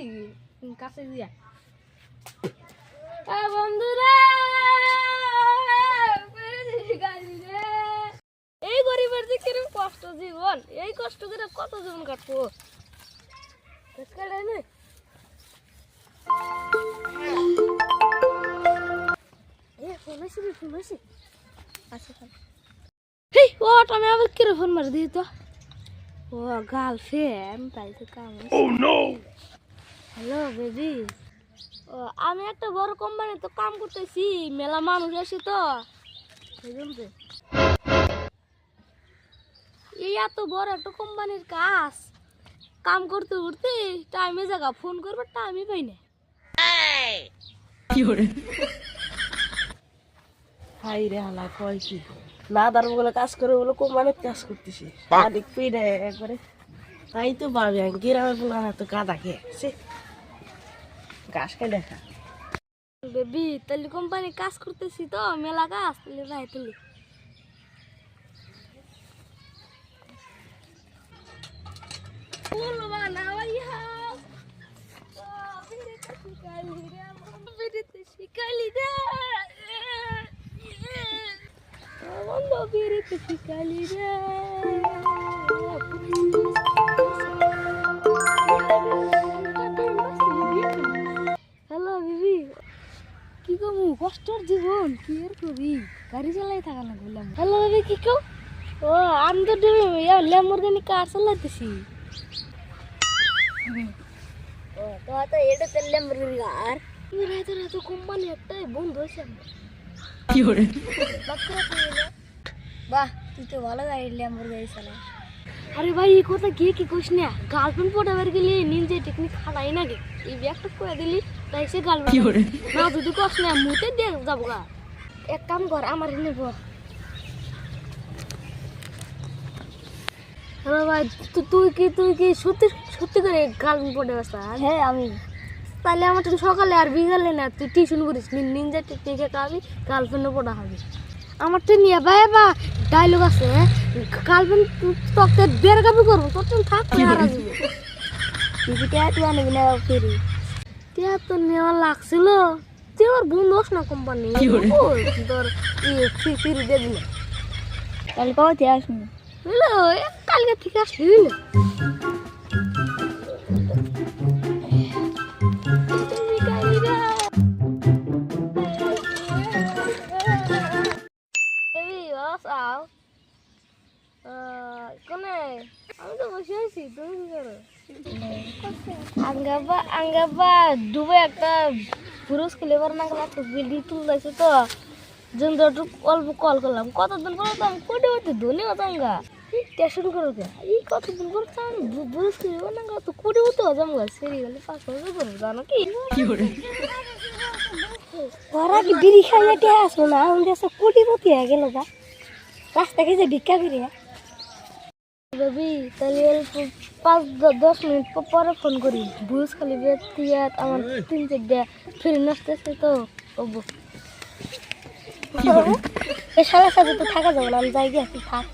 বেশি কাছে দিয়া বন্ধুরা। এই গরিবের যে কিরম কষ্ট জীবন এই কষ্ট করে কত জীবন কাটবো নে। ও আমি আবার কিরে ফোন মারি দিই তো ও গার্লফ্রেন্ড তাই তো কাম হ্যালো বেবি। ও আমি একটা বড় কোম্পানিতে কাম করতেছি মেলা মানুষ আসে তো। এই এত বড় একটা কোম্পানির কাজ। কাম করতে করতে টাইমে জায়গা ফোন করবার টাইমই পাই না। হাই রে হালা কয় কি? না তার বলে কাজ করে বলে কোম্পানির কাজ করতেছি। পিড়ে একবারে। তাই তো পাবে গ্রামে বলে না তো গাদা খেয়ে ঘাস দেখা বেবি তাহলে কোম্পানি কাজ করতেছি তো মেলা কাজ তাহলে যাই ভাইয়া। শিকালি রে, আমার বিড়িতে শিকালি রে। কমু কষ্টর জীবন কি আর করি গাড়ি চালাই থাকা না বললাম হ্যালো বিবি কি কম ও আমি তো ল্যাম্বরগানি কার চালাইতেছি? ও তো তো এটা তো ল্যাম্বরগানি কার রাতে রাতে কোম্পানি একটাই বন্ধ হয়েছে। কি করে বাহ তুই তো ভালো গাড়ি ল্যাম্বরগানি চালা আরে ভাই এই কথা কে কি কইস না? গার্লফ্রেন্ড পটাবার গেলে নিনজে টেকনিক খাটাই না গে। এই ব্যাগটা করে দিলি তাই সে গার্লফ্রেন্ড না যদি কস না মুতে দিয়ে যাব গা। এক কাম কর আমার এনে বল হ্যালো ভাই তুই কি তুই কি সত্যি সত্যি করে গার্লফ্রেন্ড পটে ব্যস্ত হ্যাঁ আমি। তাহলে আমার তো সকালে আর বিকালে না তুই টিউশন করিস নিনজা টেকনিক খাবি গার্লফ্রেন্ডও পড়া হবে। আমার তো নিয়ে ভাই বা ডায়লগ আছে গার্লফ্রেন্ড তোকে দেড় কাপি করব তোর থাক আর আসবে তুই টিয়া তুই আনবি না ফেরি টিয়া তো নেওয়া লাগছিল তুই আমার বন্ধু হোস না কোম্পানি তোর ইয়ে ফ্রি দিয়ে দিলে কাল পাওয়া টিয়া আসবি কালকে থেকে আসবি? কোনে আমি তো বসে আছি তুমি কি করো আঙ্গাবা আঙ্গাবা ডুবে একটা পুরুষ খেলেবার না গেলে একটা বিল্ডিং তুলতেছে তো। জন্য অল্প কল করলাম। কতদিন পরে তো আমি কোটি কোটি ধনী হতাম গা টেনশন করো কে এই কতদিন পরে তো আমি পুরুষ খেলেবার না গেলে তো কোটি কোটি হতাম গা। সেরি গেলে পাঁচ বছর করব জানো কি? ওরা কি বিড়ি খাইলে টিয়া আসলো না আমাদের সব কোটিপতি হয়ে গেল গা। রাস্তা খেয়ে ভিক্ষা করি রবি তাহলে পাঁচ দশ মিনিট পরে ফোন করি। বুঝ খালি বেতিয়া আমার তিন চারটা ফিরে নষ্টেছে তো ওবো এ সারা সাথে তো থাকা যাবে না আমি যাই গিয়ে থাক।